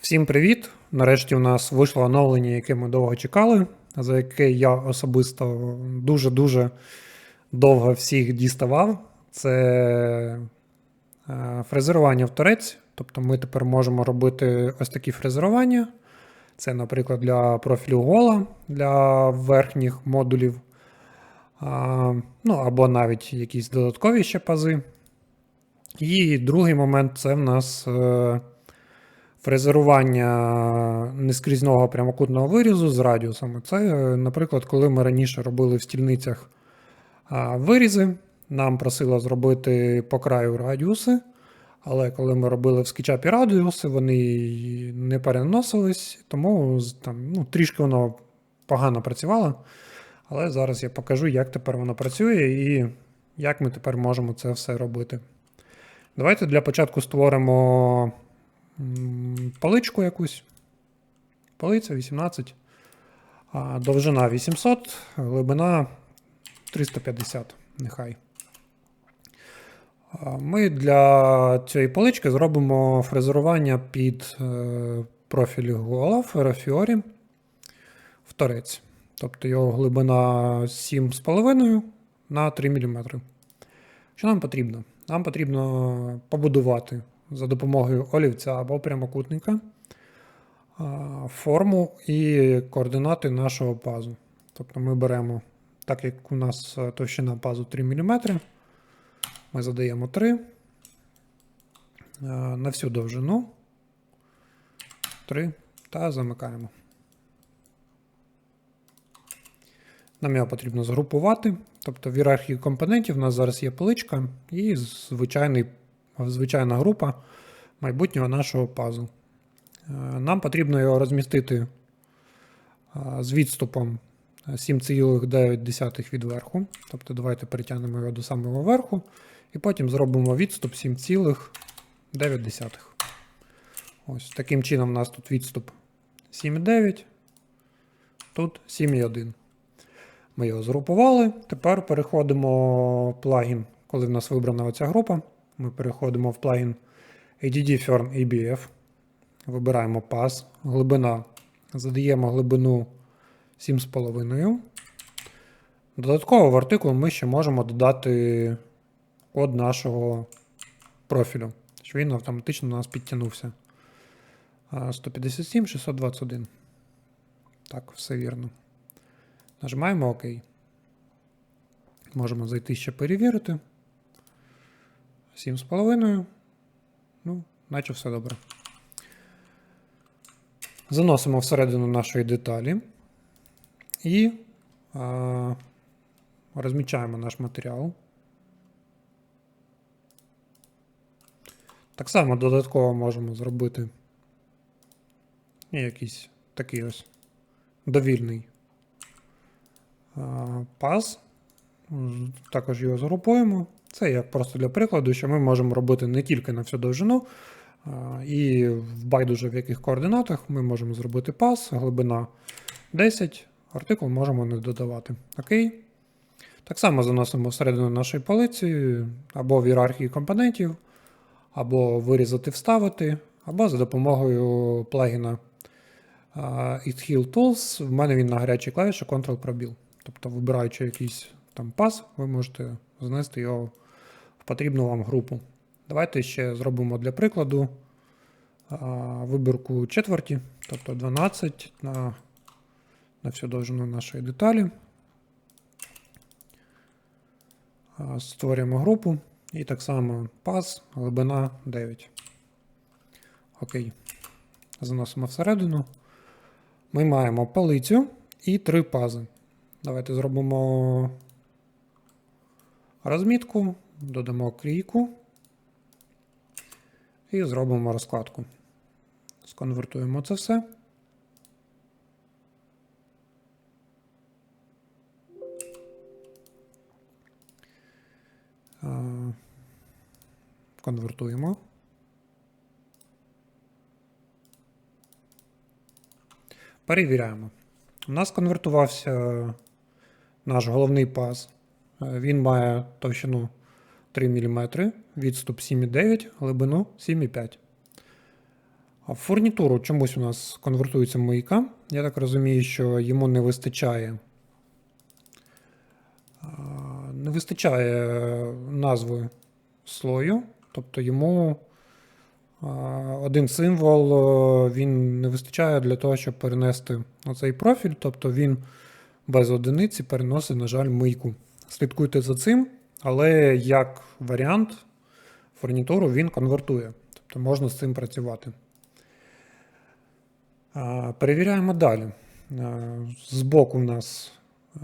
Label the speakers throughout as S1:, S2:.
S1: Всім привіт! Нарешті у нас вийшло оновлення, яке ми довго чекали, за яке я особисто дуже-дуже довго всіх діставав. Це е, фрезерування в торець. Тобто ми тепер можемо робити ось такі фрезерування. Це, наприклад, для профілю гола для верхніх модулів. Ну, або навіть якісь додаткові ще пази. І другий момент це в нас. Фрезерування нескрізного прямокутного вирізу з радіусами. Це, е, наприклад, коли ми раніше робили в стільницях вирізи, нам просило зробити по краю радіуси. Але коли ми робили в скетчапі радіуси, вони не переносились, тому там, ну, трішки воно погано працювало. Але зараз я покажу, як тепер воно працює і як ми тепер можемо це все робити. Давайте для початку створимо паличку якусь. Палиця 18. Довжина 800, глибина 350, нехай. Ми для цієї палички зробимо фрезерування під е, профіль гола Ферафіорі в торець. Тобто його глибина 7,5 на 3 мм. Що нам потрібно? Нам потрібно побудувати за допомогою олівця або прямокутника форму і координати нашого пазу. Тобто ми беремо, так як у нас е, товщина пазу 3 мм, ми задаємо 3 е, на всю довжину 3 та замикаємо. Нам його потрібно згрупувати. Тобто в ієрархії компонентів у нас зараз є поличка і звичайний, звичайна група майбутнього нашого пазу. Е, Нам потрібно його розмістити е, з відступом 7,9 від верху. Тобто давайте перетягнемо його до самого верху. І потім зробимо відступ 7,9. Ось таким чином у нас тут відступ 7,9, тут 7,1. Ми його згрупували. Тепер переходимо в плагін, коли в нас вибрана оця група. Ми переходимо в плагін ADD Firm ABF. Вибираємо пас, глибина. Задаємо глибину 7,5. Додатково в артикул ми ще можемо додати код нашого профілю, щоб він автоматично у нас підтягнувся. 157 621. Так, все вірно. Нажимаємо ОК. Можемо зайти ще перевірити. 7,5. Ну, наче все добре. Заносимо всередину нашої деталі і а, розмічаємо наш матеріал. Так само додатково можемо зробити якийсь такий ось довільний а, паз. Також його згрупуємо. Це як просто для прикладу, що ми можемо робити не тільки на всю довжину, і в байдуже в яких координатах ми можемо зробити паз, глибина 10, артикул можемо не додавати. Окей. Так само заносимо всередину нашої полиці, або в ієрархії компонентів, або вирізати, вставити, або за допомогою плагіна а, It Tools. В мене він на гарячій клавіші Ctrl пробіл. Тобто, вибираючи якийсь там пас, ви можете занести його в потрібну вам групу. Давайте ще зробимо для прикладу вибірку четверті, тобто 12 на, на всю довжину нашої деталі. Створюємо групу і так само пас, глибина 9. Окей. Заносимо всередину. Ми маємо палицю і три пази. Давайте зробимо розмітку, додамо крійку і зробимо розкладку. Сконвертуємо це все. Конвертуємо. Перевіряємо. У нас конвертувався наш головний паз. Е, Він має товщину 3 мм, відступ 7,9, глибину 7,5. А фурнітуру чомусь у нас конвертується мийка. Я так розумію, що йому не вистачає. Не вистачає назви слою, тобто йому один символ е, він не вистачає для того, щоб перенести оцей профіль, тобто він без одиниці переносить, на жаль, мийку. Слідкуйте за цим, але як варіант фурнітуру він конвертує, тобто можна з цим працювати. Перевіряємо далі. Збоку в нас е,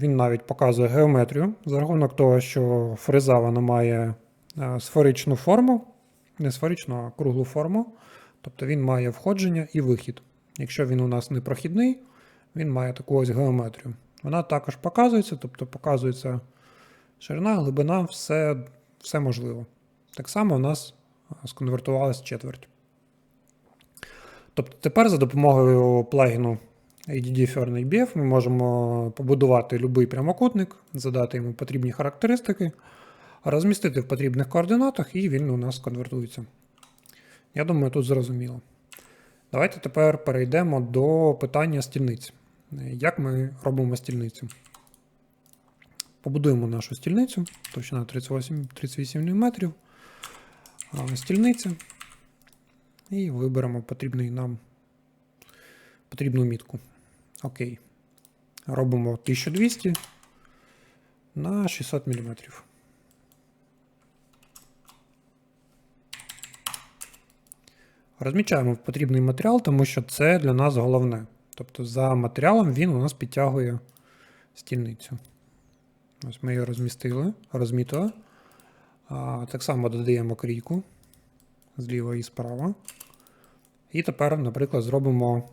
S1: він навіть показує геометрію за рахунок того, що фреза вона має е, сферичну форму, не сферичну, а круглу форму. Тобто він має входження і вихід. Якщо він у нас не прохідний, він має таку ось геометрію. Вона також показується, тобто показується ширина, глибина, все, все можливо. Так само у нас а, сконвертувалась четверть. Тобто тепер за допомогою плагіну ADD Fern ABF ми можемо побудувати будь-який прямокутник, задати йому потрібні характеристики, розмістити в потрібних координатах, і він у нас конвертується. Я думаю, тут зрозуміло. Давайте тепер перейдемо до питання стільниць. Як ми робимо стільницю? Побудуємо нашу стільницю, 38, 38 мм. Стільниця. І виберемо потрібний нам потрібну мітку. Окей. Робимо 1200 на 600 мм. Розмічаємо потрібний матеріал, тому що це для нас головне. Тобто за матеріалом він у нас підтягує стільницю. Ось ми її розмістили, розмітили. А, Так само додаємо крійку зліва і справа. І тепер, наприклад, зробимо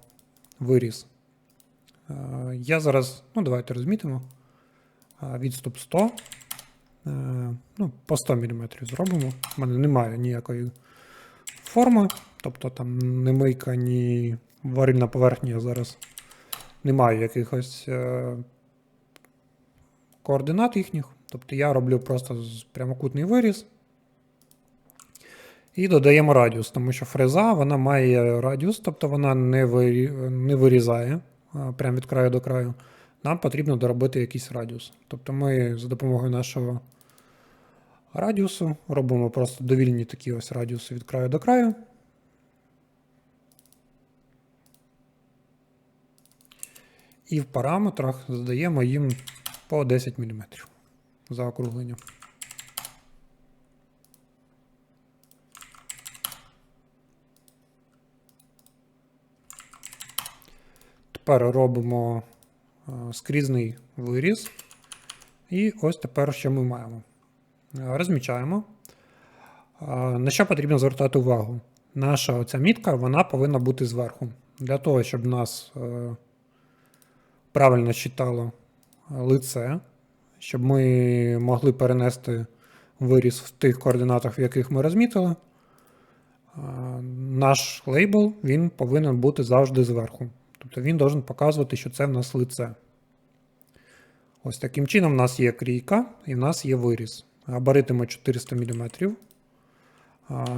S1: виріз. Я зараз, ну, давайте розмітимо. Відступ 100. А, ну, По 100 мм зробимо. У мене немає ніякої форми, тобто там не мийка, ні варильна поверхня я зараз не маю якихось е, координат їхніх. Тобто я роблю просто прямокутний виріз. І додаємо радіус, тому що фреза вона має радіус, тобто вона не, вирі... не вирізає а, прямо від краю до краю. Нам потрібно доробити якийсь радіус. Тобто ми за допомогою нашого радіусу робимо просто довільні такі ось радіуси від краю до краю. І в параметрах задаємо їм по 10 мм за округлення. Тепер робимо е, скрізний виріз. І ось тепер що ми маємо. Розмічаємо. Е, На що потрібно звертати увагу? Наша оця мітка вона повинна бути зверху. Для того, щоб нас е, правильно читало лице, щоб ми могли перенести виріз в тих координатах, в яких ми розмітили. Наш лейбл він повинен бути завжди зверху. Тобто він повинен показувати, що це в нас лице. Ось таким чином в нас є крійка і в нас є виріз. Габаритимо 400 мм.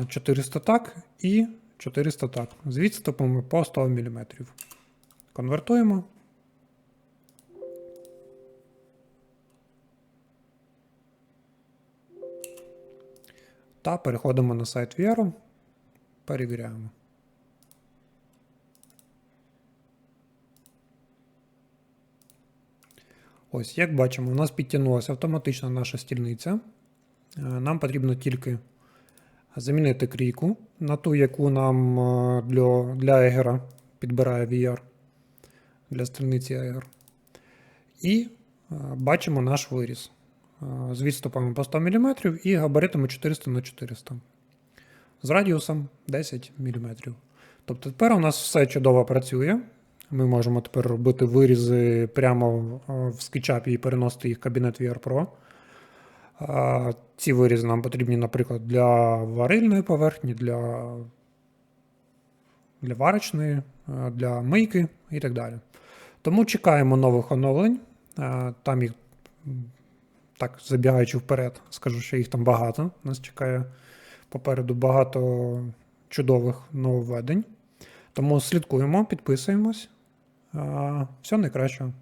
S1: 400 так і 400 так. З відступами по 100 мм. Конвертуємо. Та переходимо на сайт VR. Перевіряємо. Ось, як бачимо, у нас підтягнулася автоматично наша стільниця. Е, Нам потрібно тільки замінити крійку на ту, яку нам е, для, для Егера підбирає VR для стільниці Егер. І е, бачимо наш виріз е, з відступами по 100 мм і габаритами 400 на 400 з радіусом 10 мм. Тобто тепер у нас все чудово працює. Ми можемо тепер робити вирізи прямо в- в SketchUp і переносити їх в кабінет VR Pro. Ці вирізи нам потрібні, наприклад, для варильної поверхні, для, для варочної, для мийки і так далі. Тому чекаємо нових оновлень. Там їх, так забігаючи вперед, скажу, що їх там багато. Нас чекає попереду багато чудових нововведень. Тому слідкуємо, підписуємось. все найкращого.